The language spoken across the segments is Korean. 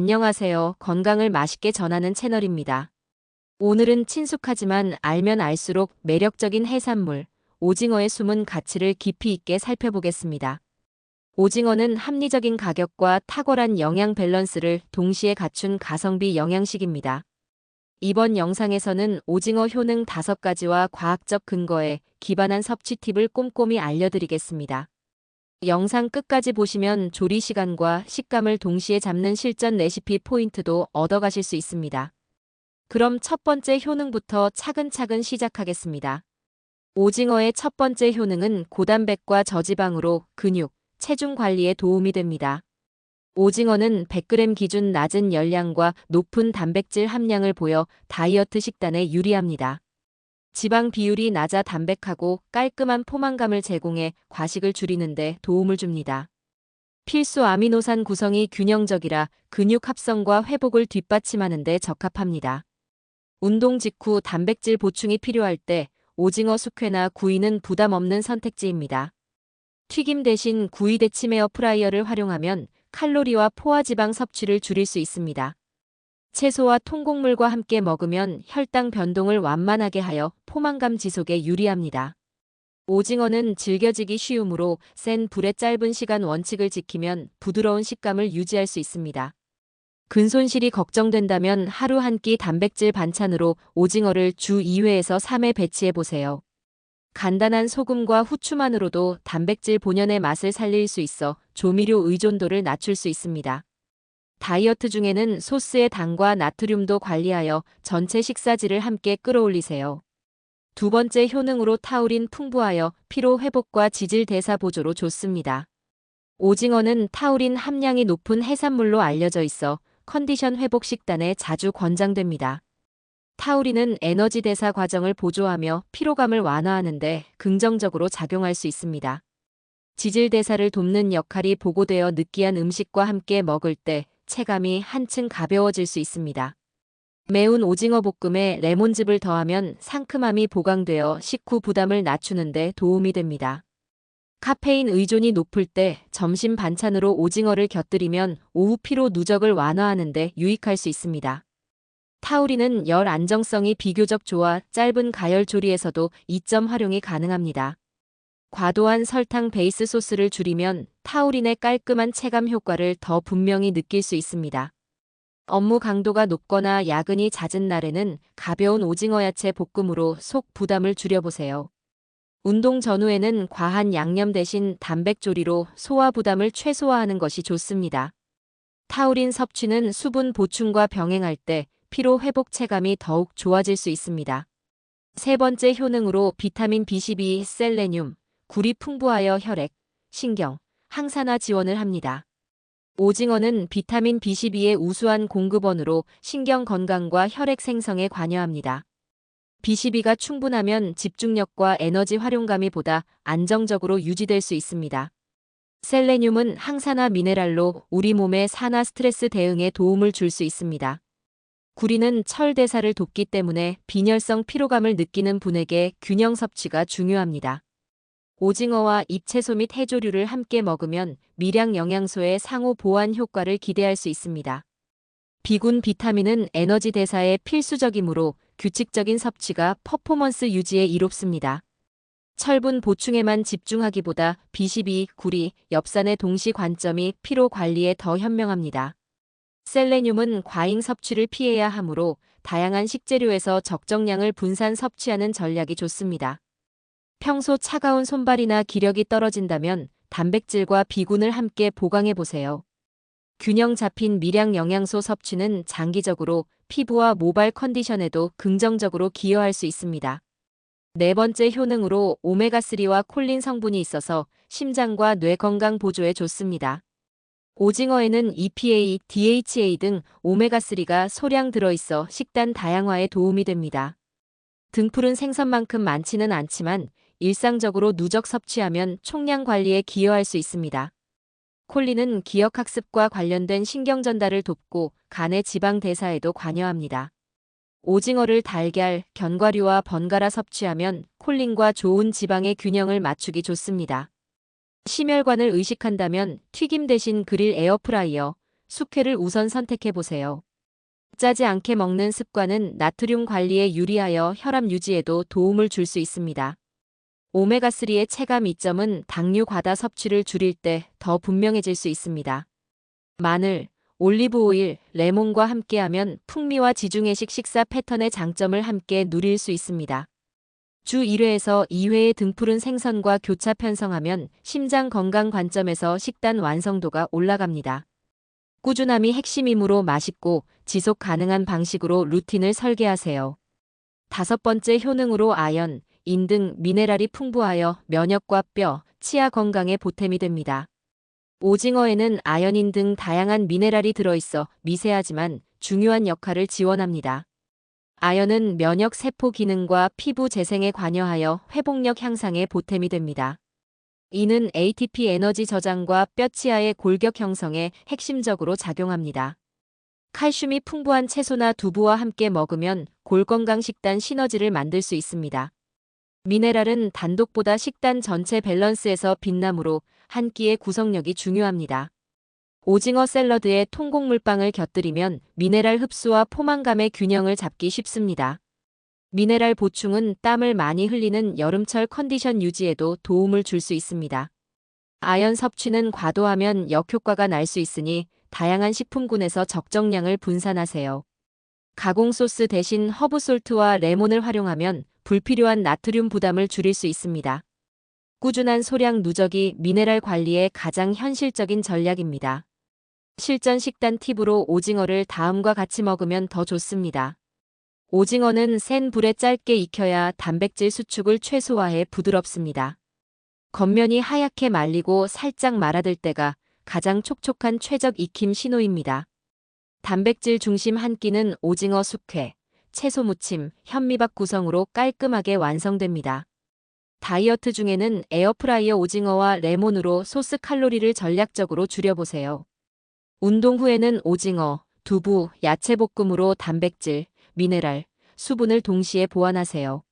안녕하세요. 건강을 맛있게 전하는 채널입니다. 오늘은 친숙하지만 알면 알수록 매력적인 해산물, 오징어의 숨은 가치를 깊이 있게 살펴보겠습니다. 오징어는 합리적인 가격과 탁월한 영양 밸런스를 동시에 갖춘 가성비 영양식입니다. 이번 영상에서는 오징어 효능 5가지와 과학적 근거에 기반한 섭취 팁을 꼼꼼히 알려드리겠습니다. 영상 끝까지 보시면 조리 시간과 식감을 동시에 잡는 실전 레시피 포인트도 얻어가실 수 있습니다. 그럼 첫 번째 효능부터 차근차근 시작하겠습니다. 오징어의 첫 번째 효능은 고단백과 저지방으로 근육, 체중 관리에 도움이 됩니다. 오징어는 100g 기준 낮은 열량과 높은 단백질 함량을 보여 다이어트 식단에 유리합니다. 지방 비율이 낮아 담백하고 깔끔한 포만감을 제공해 과식을 줄이는데 도움을 줍니다. 필수 아미노산 구성이 균형적이라 근육 합성과 회복을 뒷받침하는 데 적합합니다. 운동 직후 단백질 보충이 필요할 때 오징어 숙회나 구이는 부담 없는 선택지입니다. 튀김 대신 구이 데침 에어프라이어를 활용하면 칼로리와 포화지방 섭취를 줄일 수 있습니다. 채소와 통곡물과 함께 먹으면 혈당 변동을 완만하게 하여 포만감 지속에 유리합니다. 오징어는 질겨지기 쉬우므로 센 불의 짧은 시간 원칙을 지키면 부드러운 식감을 유지할 수 있습니다. 근손실이 걱정된다면 하루 한 끼 단백질 반찬으로 오징어를 주 2회에서 3회 배치해 보세요. 간단한 소금과 후추만으로도 단백질 본연의 맛을 살릴 수 있어 조미료 의존도를 낮출 수 있습니다. 다이어트 중에는 소스의 당과 나트륨도 관리하여 전체 식사질을 함께 끌어올리세요. 두 번째 효능으로 타우린 풍부하여 피로 회복과 지질 대사 보조로 좋습니다. 오징어는 타우린 함량이 높은 해산물로 알려져 있어 컨디션 회복 식단에 자주 권장됩니다. 타우린은 에너지 대사 과정을 보조하며 피로감을 완화하는데 긍정적으로 작용할 수 있습니다. 지질 대사를 돕는 역할이 보고되어 느끼한 음식과 함께 먹을 때 체감이 한층 가벼워질 수 있습니다. 매운 오징어 볶음에 레몬즙을 더하면 상큼함이 보강되어 식후 부담을 낮추는데 도움이 됩니다. 카페인 의존이 높을 때 점심 반찬으로 오징어를 곁들이면 오후 피로 누적을 완화하는데 유익할 수 있습니다. 타우린은 열 안정성이 비교적 좋아 짧은 가열 조리에서도 2점 활용이 가능합니다. 과도한 설탕 베이스 소스를 줄이면 타우린의 깔끔한 체감 효과를 더 분명히 느낄 수 있습니다. 업무 강도가 높거나 야근이 잦은 날에는 가벼운 오징어 야채 볶음으로 속 부담을 줄여보세요. 운동 전후에는 과한 양념 대신 단백 조리로 소화 부담을 최소화하는 것이 좋습니다. 타우린 섭취는 수분 보충과 병행할 때 피로 회복 체감이 더욱 좋아질 수 있습니다. 세 번째 효능으로 비타민 B12, 셀레늄, 굴이 풍부하여 혈액, 신경, 항산화 지원을 합니다. 오징어는 비타민 B12의 우수한 공급원으로 신경 건강과 혈액 생성에 관여합니다. B12가 충분하면 집중력과 에너지 활용감이 보다 안정적으로 유지될 수 있습니다. 셀레늄은 항산화 미네랄로 우리 몸의 산화 스트레스 대응에 도움을 줄 수 있습니다. 구리는 철 대사를 돕기 때문에 빈혈성 피로감을 느끼는 분에게 균형 섭취가 중요합니다. 오징어와 잎채소 및 해조류를 함께 먹으면 미량 영양소의 상호 보완 효과를 기대할 수 있습니다. 비군 비타민은 에너지 대사에 필수적이므로 규칙적인 섭취가 퍼포먼스 유지에 이롭습니다. 철분 보충에만 집중하기보다 B12, 구리, 엽산의 동시 관점이 피로 관리에 더 현명합니다. 셀레늄은 과잉 섭취를 피해야 하므로 다양한 식재료에서 적정량을 분산 섭취하는 전략이 좋습니다. 평소 차가운 손발이나 기력이 떨어진다면 단백질과 비군을 함께 보강해 보세요. 균형 잡힌 미량 영양소 섭취는 장기적으로 피부와 모발 컨디션에도 긍정적으로 기여할 수 있습니다. 네 번째 효능으로 오메가3와 콜린 성분이 있어서 심장과 뇌 건강 보조에 좋습니다. 오징어에는 EPA, DHA 등 오메가3가 소량 들어있어 식단 다양화에 도움이 됩니다. 등푸른 생선만큼 많지는 않지만 일상적으로 누적 섭취하면 총량 관리에 기여할 수 있습니다. 콜린은 기억학습과 관련된 신경 전달을 돕고 간의 지방 대사에도 관여합니다. 오징어를 달걀, 견과류와 번갈아 섭취하면 콜린과 좋은 지방의 균형을 맞추기 좋습니다. 심혈관을 의식한다면 튀김 대신 그릴 에어프라이어, 숙회를 우선 선택해 보세요. 짜지 않게 먹는 습관은 나트륨 관리에 유리하여 혈압 유지에도 도움을 줄 수 있습니다. 오메가3의 체감 이점은 당류 과다 섭취를 줄일 때 더 분명해질 수 있습니다. 마늘, 올리브 오일, 레몬과 함께하면 풍미와 지중해식 식사 패턴의 장점을 함께 누릴 수 있습니다. 주 1회에서 2회의 등푸른 생선과 교차 편성하면 심장 건강 관점에서 식단 완성도가 올라갑니다. 꾸준함이 핵심이므로 맛있고 지속 가능한 방식으로 루틴을 설계하세요. 다섯 번째 효능으로 아연, 인 등 미네랄이 풍부하여 면역과 뼈, 치아 건강에 보탬이 됩니다. 오징어에는 아연인 등 다양한 미네랄이 들어있어 미세하지만 중요한 역할을 지원합니다. 아연은 면역 세포 기능과 피부 재생에 관여하여 회복력 향상에 보탬이 됩니다. 이는 ATP 에너지 저장과 뼈치아의 골격 형성에 핵심적으로 작용합니다. 칼슘이 풍부한 채소나 두부와 함께 먹으면 골 건강 식단 시너지를 만들 수 있습니다. 미네랄은 단독보다 식단 전체 밸런스에서 빛나므로 한 끼의 구성력이 중요합니다. 오징어 샐러드에 통곡물빵을 곁들이면 미네랄 흡수와 포만감의 균형을 잡기 쉽습니다. 미네랄 보충은 땀을 많이 흘리는 여름철 컨디션 유지에도 도움을 줄 수 있습니다. 아연 섭취는 과도하면 역효과가 날 수 있으니 다양한 식품군에서 적정량을 분산하세요. 가공 소스 대신 허브솔트와 레몬을 활용하면 불필요한 나트륨 부담을 줄일 수 있습니다. 꾸준한 소량 누적이 미네랄 관리의 가장 현실적인 전략입니다. 실전 식단 팁으로 오징어를 다음과 같이 먹으면 더 좋습니다. 오징어는 센 불에 짧게 익혀야 단백질 수축을 최소화해 부드럽습니다. 겉면이 하얗게 말리고 살짝 말아들 때가 가장 촉촉한 최적 익힘 신호입니다. 단백질 중심 한 끼는 오징어 숙회, 채소 무침, 현미밥 구성으로 깔끔하게 완성됩니다. 다이어트 중에는 에어프라이어 오징어와 레몬으로 소스 칼로리를 전략적으로 줄여보세요. 운동 후에는 오징어, 두부, 야채 볶음으로 단백질, 미네랄, 수분을 동시에 보완하세요.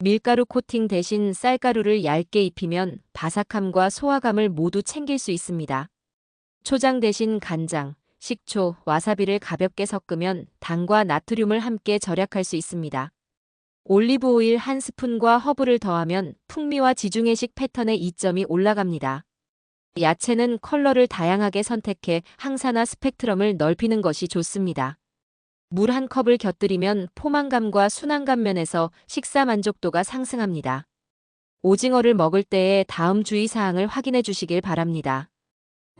밀가루 코팅 대신 쌀가루를 얇게 입히면 바삭함과 소화감을 모두 챙길 수 있습니다. 초장 대신 간장, 식초, 와사비를 가볍게 섞으면 당과 나트륨을 함께 절약할 수 있습니다. 올리브 오일 한 스푼과 허브를 더하면 풍미와 지중해식 패턴의 이점이 올라갑니다. 야채는 컬러를 다양하게 선택해 항산화 스펙트럼을 넓히는 것이 좋습니다. 물 한 컵을 곁들이면 포만감과 순한감 면에서 식사 만족도가 상승합니다. 오징어를 먹을 때의 다음 주의사항을 확인해 주시길 바랍니다.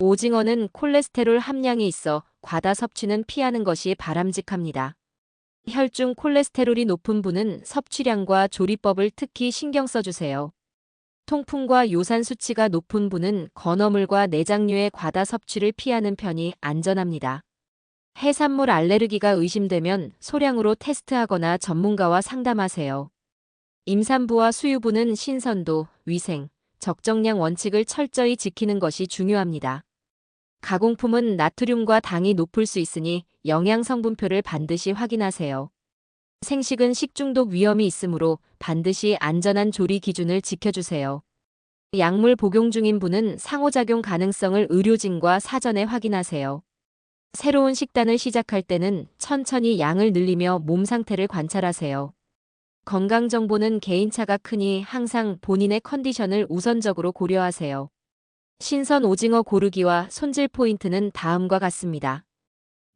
오징어는 콜레스테롤 함량이 있어 과다 섭취는 피하는 것이 바람직합니다. 혈중 콜레스테롤이 높은 분은 섭취량과 조리법을 특히 신경 써주세요. 통풍과 요산 수치가 높은 분은 건어물과 내장류의 과다 섭취를 피하는 편이 안전합니다. 해산물 알레르기가 의심되면 소량으로 테스트하거나 전문가와 상담하세요. 임산부와 수유부는 신선도, 위생, 적정량 원칙을 철저히 지키는 것이 중요합니다. 가공품은 나트륨과 당이 높을 수 있으니 영양 성분표를 반드시 확인하세요. 생식은 식중독 위험이 있으므로 반드시 안전한 조리 기준을 지켜주세요. 약물 복용 중인 분은 상호작용 가능성을 의료진과 사전에 확인하세요. 새로운 식단을 시작할 때는 천천히 양을 늘리며 몸 상태를 관찰하세요. 건강 정보는 개인차가 크니 항상 본인의 컨디션을 우선적으로 고려하세요. 신선 오징어 고르기와 손질 포인트는 다음과 같습니다.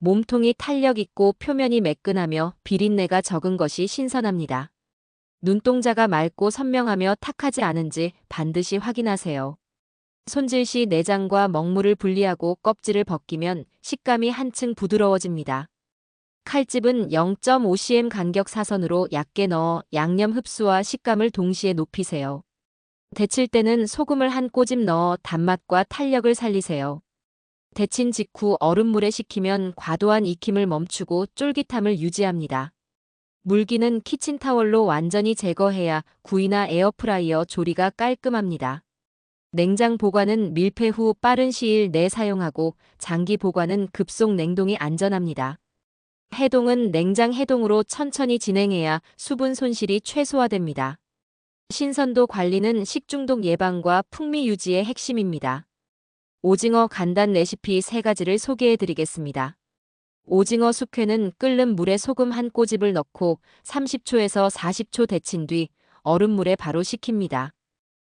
몸통이 탄력 있고 표면이 매끈하며 비린내가 적은 것이 신선합니다. 눈동자가 맑고 선명하며 탁하지 않은지 반드시 확인하세요. 손질 시 내장과 먹물을 분리하고 껍질을 벗기면 식감이 한층 부드러워집니다. 칼집은 0.5cm 간격 사선으로 얇게 넣어 양념 흡수와 식감을 동시에 높이세요. 데칠 때는 소금을 한 꼬집 넣어 단맛과 탄력을 살리세요. 데친 직후 얼음물에 식히면 과도한 익힘을 멈추고 쫄깃함을 유지합니다. 물기는 키친타월로 완전히 제거해야 구이나 에어프라이어 조리가 깔끔합니다. 냉장 보관은 밀폐 후 빠른 시일 내 사용하고 장기 보관은 급속 냉동이 안전합니다. 해동은 냉장 해동으로 천천히 진행해야 수분 손실이 최소화됩니다. 신선도 관리는 식중독 예방과 풍미 유지의 핵심입니다. 오징어 간단 레시피 3가지를 소개해 드리겠습니다. 오징어 숙회는 끓는 물에 소금 한 꼬집을 넣고 30초에서 40초 데친 뒤 얼음물에 바로 식힙니다.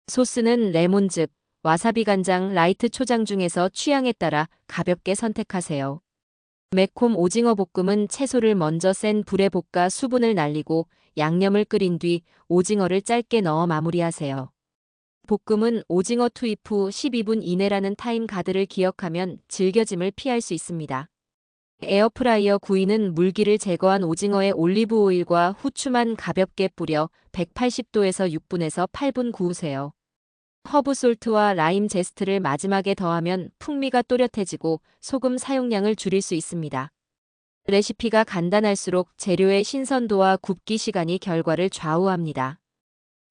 소스는 레몬즙, 와사비 간장, 라이트 초장 중에서 취향에 따라 가볍게 선택하세요. 매콤 오징어 볶음은 채소를 먼저 센 불에 볶아 수분을 날리고 양념을 끓인 뒤 오징어를 짧게 넣어 마무리하세요. 볶음은 오징어 투입 후 12분 이내라는 타임 가드를 기억하면 질겨짐을 피할 수 있습니다. 에어프라이어 구이는 물기를 제거한 오징어에 올리브 오일과 후추만 가볍게 뿌려 180도에서 6분에서 8분 구우세요. 허브 솔트와 라임 제스트를 마지막에 더하면 풍미가 또렷해지고 소금 사용량을 줄일 수 있습니다. 레시피가 간단할수록 재료의 신선도와 굽기 시간이 결과를 좌우합니다.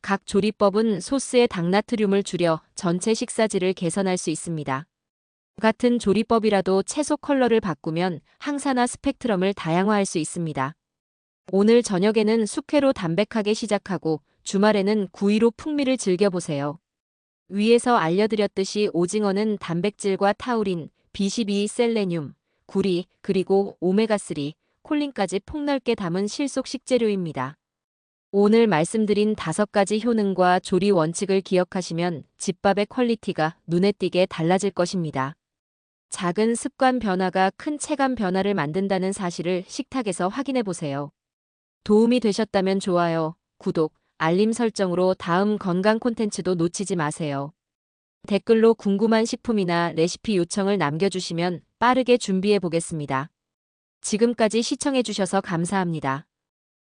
각 조리법은 소스의 당나트륨을 줄여 전체 식사질을 개선할 수 있습니다. 같은 조리법이라도 채소 컬러를 바꾸면 항산화 스펙트럼을 다양화할 수 있습니다. 오늘 저녁에는 숙회로 담백하게 시작하고 주말에는 구이로 풍미를 즐겨보세요. 위에서 알려드렸듯이 오징어는 단백질과 타우린, B12, 셀레늄, 구리, 그리고 오메가3, 콜린까지 폭넓게 담은 실속 식재료입니다. 오늘 말씀드린 다섯 가지 효능과 조리 원칙을 기억하시면 집밥의 퀄리티가 눈에 띄게 달라질 것입니다. 작은 습관 변화가 큰 체감 변화를 만든다는 사실을 식탁에서 확인해 보세요. 도움이 되셨다면 좋아요, 구독, 알림 설정으로 다음 건강 콘텐츠도 놓치지 마세요. 댓글로 궁금한 식품이나 레시피 요청을 남겨주시면 빠르게 준비해 보겠습니다. 지금까지 시청해 주셔서 감사합니다.